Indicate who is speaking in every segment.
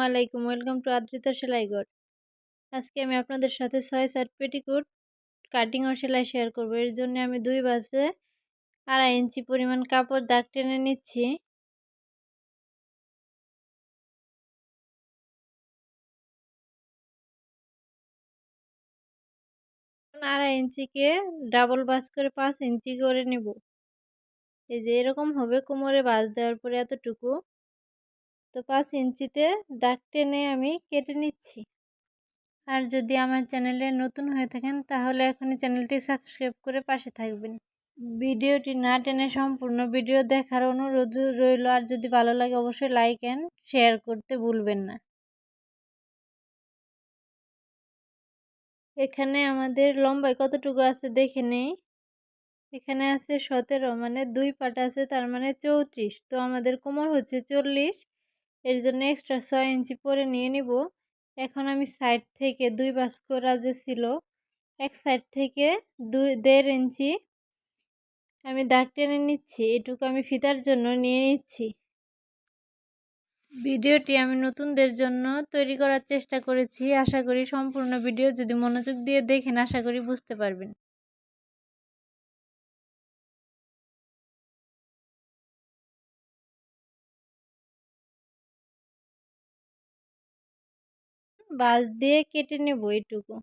Speaker 1: আলাইকুম welcome to Adrita সেলাইঘর আজকে আমি আপনাদের সাথে ছয় সাত পেটিকুট কাটিং ও সেলাই শেয়ার করব। এর জন্য আমি দুই বাসে আড়াই ইঞ্চি পরিমাণ কাপড় দাগ টেনে নিচ্ছি। আড়াই ইঞ্চিকে ডাবল বাস করে পাঁচ ইঞ্চি করে নেব। এই যে এরকম হবে কোমরে বাস দেওয়ার পরে এতটুকু। তো পাঁচ ইঞ্চিতে দাগ টেনে আমি কেটে নিচ্ছি। আর যদি আমার চ্যানেলে নতুন হয়ে থাকেন, তাহলে এখনই চ্যানেলটি সাবস্ক্রাইব করে পাশে থাকবেন। ভিডিওটি না টেনে সম্পূর্ণ ভিডিও দেখার অনুরোধ রইল। আর যদি ভালো লাগে, অবশ্যই লাইক অ্যান্ড শেয়ার করতে ভুলবেন না। এখানে আমাদের লম্বায় কতটুকু আছে দেখে নেই। এখানে আছে সতেরো মানে দুই পাট আছে, তার মানে চৌত্রিশ। তো আমাদের কোমর হচ্ছে চল্লিশ। এর জন্য এক্সট্রা ছয় ইঞ্চি পরে নিয়ে নিব। এখন আমি সাইড থেকে দুই বাস করা যে ছিল, এক সাইড থেকে দুই, দেড় ইঞ্চি আমি দাগ টেনে নিচ্ছি, এটুকু আমি ফিতার জন্য নিয়ে নিচ্ছি। ভিডিওটি আমি নতুনদের জন্য তৈরি করার চেষ্টা করেছি, আশা করি সম্পূর্ণ ভিডিও যদি মনোযোগ দিয়ে দেখেন, আশা করি বুঝতে পারবেন। বাস দিয়ে কেটে নেব এটুকু।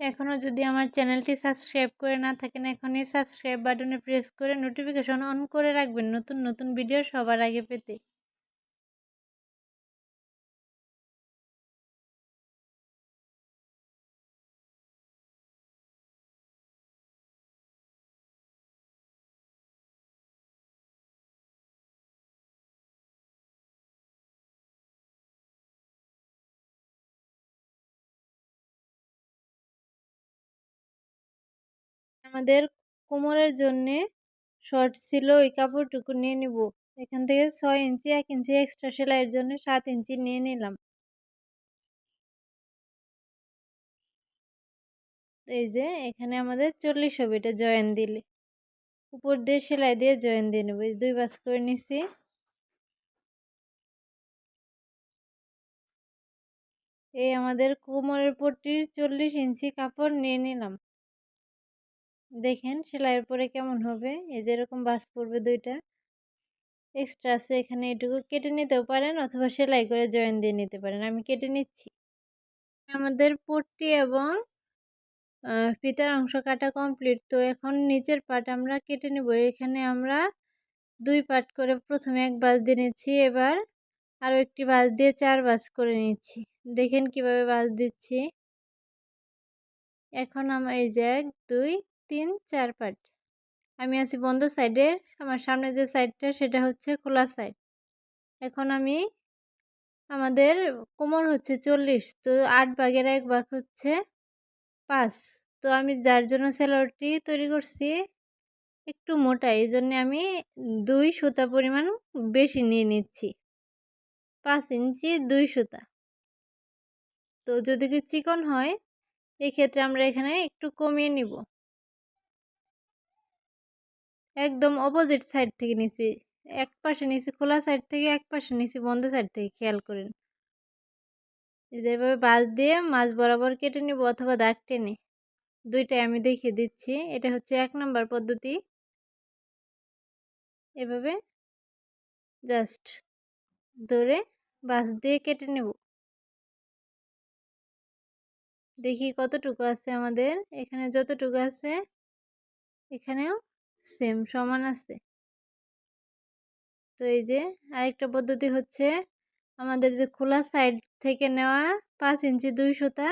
Speaker 1: এখনও যদি আমার চ্যানেলটি সাবস্ক্রাইব করে না থাকেন, এখনই সাবস্ক্রাইব বাটনে প্রেস করে নোটিফিকেশন অন করে রাখবেন নতুন নতুন ভিডিও সবার আগে পেতে। আমাদের কোমরের জন্যে শর্ট ছিল, ওই কাপড়টুকু নিয়ে নিব। এখান থেকে ছয় ইঞ্চি, এক ইঞ্চি এক্সট্রা সেলাইয়ের জন্য সাত ইঞ্চি নিয়ে নিলাম। এই যে, এখানে আমাদের চল্লিশ হবে এটা জয়েন দিলে। উপর দিয়ে সেলাই দিয়ে জয়েন দিয়ে নেব। দুই বাস করে নিছি। এই আমাদের কোমরের পট্টির চল্লিশ ইঞ্চি কাপড় নিয়ে নিলাম। দেখেন সেলাইয়ের পরে কেমন হবে? এই যে এরকম বাস পড়বে দুইটা। এক্সট্রা আছে এখানে এটুকু কেটে নিতেও পারেন অথবা সেলাই করে জয়েন দিয়ে নিতে পারেন। আমি কেটে নিচ্ছি। আমাদের পট্টি এবং ফিতার অংশ কাটা কমপ্লিট তো এখন নিচের পাট আমরা কেটে নেব। এখানে আমরা দুই পাট করে প্রথমে এক বাস দিয়ে নিচ্ছি, এবার আরও একটি বাস দিয়ে চার বাস করে নিচ্ছি। দেখেন কীভাবে বাস দিচ্ছি। এখন আমার এই যে এক, দুই তিন, চার পাট আমি আছি বন্ধ সাইডে, আমার সামনে যে সাইডটা সেটা হচ্ছে খোলা সাইড। এখন আমি, আমাদের কোমর হচ্ছে চল্লিশ, তো আট ভাগের এক ভাগ হচ্ছে পাঁচ। তো আমি যার জন্য স্যালোয়ারটি তৈরি করছি, একটু মোটা এই জন্য আমি দুই সুতা পরিমাণ বেশি নিয়ে নিচ্ছি। পাঁচ ইঞ্চি দুই সুতা। তো যদি চিকন হয়, এক্ষেত্রে আমরা এখানে একটু কমিয়ে নিব। একদম অপোজিট সাইড থেকে নিছি। এক পাশে নিছি খোলা সাইড থেকে, এক পাশে নিছি বন্ধ সাইড থেকে, খেয়াল করেন। এভাবে বাঁশ দিয়ে মাছ বরাবর কেটে নিব অথবা দাগ টেনে, দুইটাই আমি দেখিয়ে দিচ্ছি। এটা হচ্ছে এক নম্বর পদ্ধতি। এভাবে জাস্ট ধরে বাঁশ দিয়ে কেটে নেব। দেখি কতটুকু আছে আমাদের। এখানে যতটুকু আছে, এখানেও সেম সমান আছে। তো এই যে আরেকটা পদ্ধতি হচ্ছে আমাদের যে খোলা সাইড থেকে নেওয়া পাঁচ ইঞ্চি দুই সুতা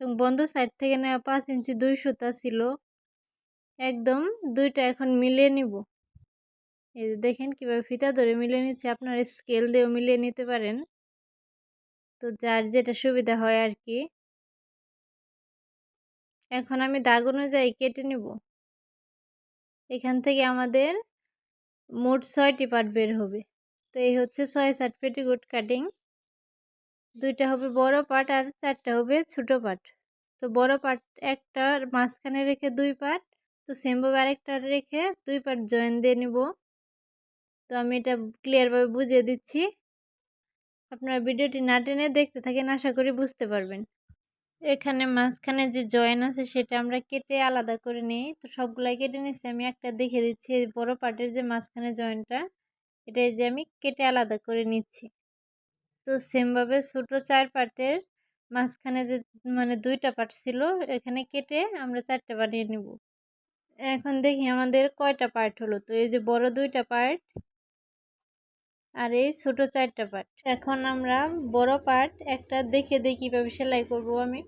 Speaker 1: এবং বন্ধ সাইড থেকে নেওয়া পাঁচ ইঞ্চি দুই সুতা ছিল। একদম দুইটা এখন মিলিয়ে নিব। এই যে দেখেন কীভাবে ফিতা ধরে মিলিয়ে নিচ্ছে, আপনারা স্কেল দিয়েও মিলিয়ে নিতে পারেন। তো যার যেটা সুবিধা হয় আর কি। এখন আমি দাগ অনুযায়ী কেটে নেব। এখান থেকে আমাদের মোট ছয়টি পার্ট বের হবে। তো এই হচ্ছে ছয় সাত পেটিকোট কাটিং। দুইটা হবে বড় পার্ট আর চারটা হবে ছোট পার্ট। তো বড় পার্ট একটা মাঝখানে রেখে দুই পার্ট, তো সেমভাবে আরেকটা রেখে দুই পার্ট জয়েন দিয়ে নিব। তো আমি এটা ক্লিয়ারভাবে বুঝিয়ে দিচ্ছি। আপনারা ভিডিওটি না টেনে দেখতে থাকেন, আশা করি বুঝতে পারবেন। এখানে মাঝখানে যে জয়েন আছে সেটা আমরা কেটে আলাদা করে নিই। তো সবগুলাই কেটে নিচ্ছি আমি একটা দেখে দিচ্ছি বড় পার্টের যে মাঝখানে জয়েনটা এটাই যে আমি কেটে আলাদা করে নিচ্ছি। তো সেমভাবে ছোটো চার পার্টের মাঝখানে যে মানে দুইটা পার্ট ছিল, এখানে কেটে আমরা চারটে বানিয়ে নিব। এখন দেখি আমাদের কয়টা পার্ট হলো? তো এই যে বড় দুইটা পার্ট আর এই ছোট চারটা পার্ট এখন আমরা বড় পার্ট একটা দেখে দেখি কীভাবে সেলাই করব আমি।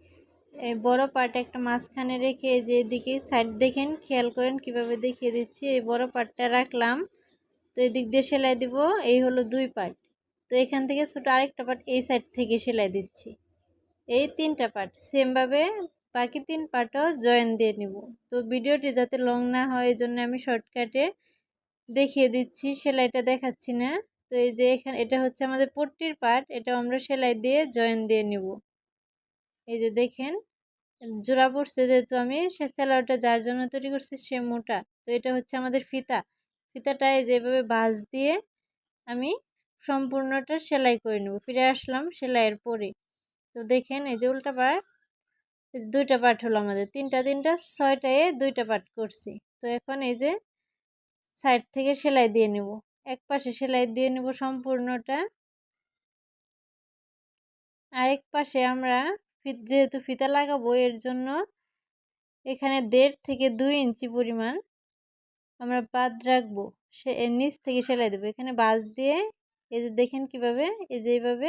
Speaker 1: এই বড় পার্ট একটা মাঝখানে রেখে যে এদিকে সাইড দেখেন, খেয়াল করেন কীভাবে দেখিয়ে দিচ্ছি। এই বড় পার্টটা রাখলাম, তো এদিক দিয়ে সেলাই দিব। এই হলো দুই পার্ট তো এখান থেকে ছোটো আরেকটা পার্ট এই সাইড থেকে সেলাই দিচ্ছি। এই তিনটা পার্ট সেমভাবে বাকি তিন পার্টও জয়েন দিয়ে নিব। তো ভিডিওটি যাতে লং না হয় এই জন্য আমি শর্টকাটে দেখিয়ে দিচ্ছি, সেলাইটা দেখাচ্ছি না। তো এই যে এখানে, এটা হচ্ছে আমাদের পট্টির পার্ট এটা আমরা সেলাই দিয়ে জয়েন দিয়ে নিব। এই যে দেখেন, জোড়া পড়ছে যেহেতু আমি, সে সেলাইটা যার জন্য তৈরি করছি সে মোটা। তো এটা হচ্ছে আমাদের ফিতা। ফিতাটায় যেভাবে বাজ দিয়ে আমি সম্পূর্ণটা সেলাই করে নেব। ফিরে আসলাম সেলাইয়ের পরে। তো দেখেন, এই যে উল্টা পার্ট দুইটা পার্ট হলো আমাদের। তিনটা তিনটা, ছয়টায় দুইটা পার্ট করছি। তো এখন এই যে সাইড থেকে সেলাই দিয়ে নেব। এক পাশে সেলাই দিয়ে নেব সম্পূর্ণটা। আরেক পাশে আমরা যেহেতু ফিতা লাগাবো, এর জন্য এখানে দেড় থেকে দুই ইঞ্চি পরিমাণ আমরা বাদ রাখব। সে, এর নিচ থেকে সেলাই দেবো। এখানে বাজ দিয়ে, এই যে দেখেন কীভাবে, এই যে এইভাবে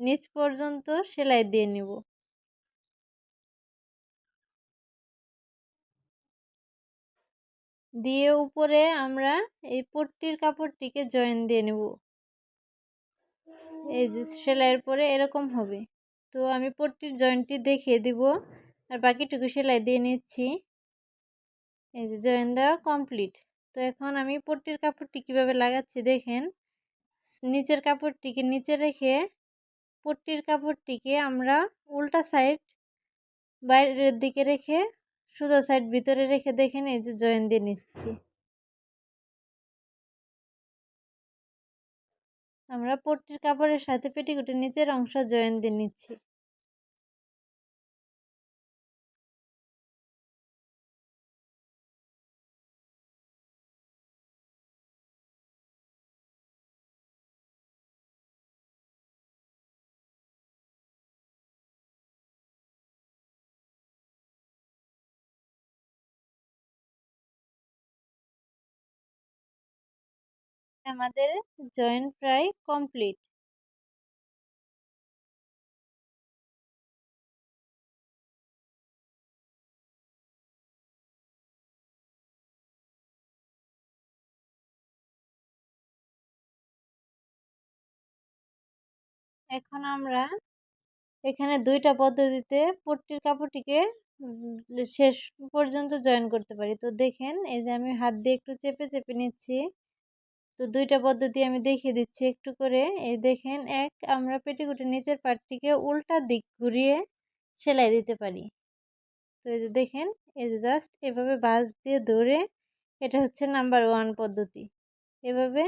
Speaker 1: নিচ পর্যন্ত সেলাই দিয়ে নিব। দিয়ে উপরে আমরা এই পট্টির কাপড়টিকে জয়েন দিয়ে নেব। এই যে সেলাইয়ের পরে এরকম হবে। তো আমি পট্টির জয়েন্টটি দেখিয়ে দিব আর বাকিটুকু সেলাই দিয়ে নিচ্ছি। এই যে জয়েন দেওয়া কমপ্লিট তো এখন আমি পট্টির কাপড়টি কীভাবে লাগাচ্ছি দেখেন। নিচের কাপড়টিকে নিচে রেখে পট্টির কাপড়টিকে আমরা উল্টা সাইড বাইরের দিকে রেখে সোজা সাইড ভিতরে রেখে দেখে নিই যে জয়েন দিয়ে নিচ্ছি। আমরা পট্টির কাপড়ের সাথে পেটিকুটের নিচের অংশ জয়েন দিয়ে নিচ্ছি। আমাদের জয়েন প্রায় কমপ্লিট এখন আমরা এখানে দুইটা পদ্ধতিতে পট্টির কাপড়টিকে শেষ পর্যন্ত জয়েন করতে পারি। তো দেখেন, এই যে আমি হাত দিয়ে একটু চেপে চেপে নিচ্ছি। তো দুইটা পদ্ধতি আমি দেখিয়ে দিচ্ছি। একটু করে এই দেখেন, এক আমরা পেটিকুটের নিচের পাটটিকে উল্টা দিক ঘুরিয়ে সেলাই দিতে পারি। তো এই যে দেখেন, এই যে জাস্ট এভাবে বাস দিয়ে ধরে এটা হচ্ছে নাম্বার ওয়ান পদ্ধতি। এভাবে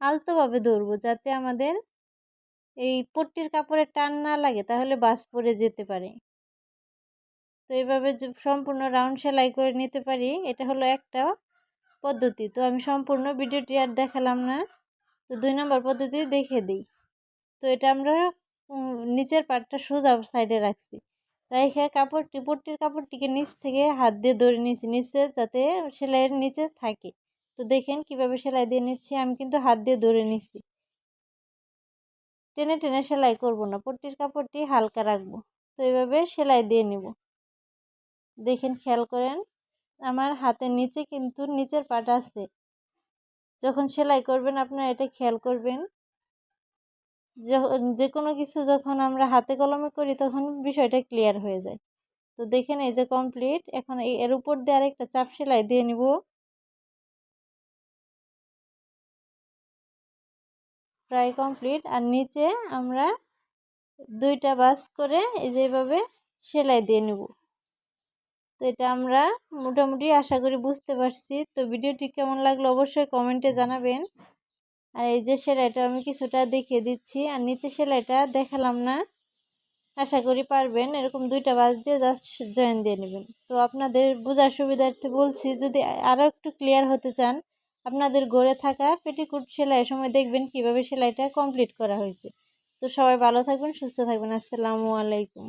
Speaker 1: আলতোভাবে ধরবো যাতে আমাদের এই পট্টির কাপড়ে টান না লাগে, তাহলে বাস পরে যেতে পারে। তো এইভাবে সম্পূর্ণ রাউন্ড সেলাই করে নিতে পারি। এটা হলো একটা পদ্ধতি। তো আমি সম্পূর্ণ ভিডিওটি আর দেখালাম না। তো দুই নম্বর পদ্ধতি দেখে দিই। তো এটা আমরা নিচের পাটটা সোজা সাইডে রাখছি। রেখে কাপড়টি, পট্টির কাপড়টিকে নিচ থেকে হাত দিয়ে ধরে নিচ্ছি নিচে যাতে সেলাইয়ের নিচে থাকে। তো দেখেন কীভাবে সেলাই দিয়ে নিচ্ছি। আমি কিন্তু হাত দিয়ে ধরে নিচ্ছি। টেনে টেনে সেলাই করব না। পট্টির কাপড়টি হালকা রাখব। তো এইভাবে সেলাই দিয়ে নিব। দেখেন, খেয়াল করেন। আমার হাতের নিচে কিন্তু নিচের পাট আছে। যখন সেলাই করবেন, আপনারা এটা খেয়াল করবেন। যে কোনো কিছু যখন আমরা হাতে কলমে করি, তখন বিষয়টা ক্লিয়ার হয়ে যায়। তো দেখেন এই যে কমপ্লিট, এখন এর উপর দিয়ে আরেকটা চাপ সেলাই দিয়ে নিব। প্রায় কমপ্লিট। আর নিচে আমরা দুইটা বাস করে এই যেভাবে সেলাই দিয়ে নেব। তো এটা আমরা মোটামুটি আশা করি বুঝতে পারছি। তো ভিডিওটি কেমন লাগল অবশ্যই কমেন্টে জানাবেন। আর এই যে সেলাইটা আমি কিছুটা দেখিয়ে দিচ্ছি, আর নিচে সেলাইটা দেখালাম না। আশা করি পারবেন, এরকম দুইটা বাজ দিয়ে জাস্ট জয়েন দিয়ে নেবেন। তো আপনাদের বোঝার সুবিধার্থে বলছি, যদি আরও একটু ক্লিয়ার হতে চান, আপনাদের গড়ে থাকা পেটিকুট সেলাইয়ের সময় দেখবেন কীভাবে সেলাইটা কমপ্লিট করা হয়েছে। তো সবাই ভালো থাকবেন, সুস্থ থাকবেন। আসসালামু আলাইকুম।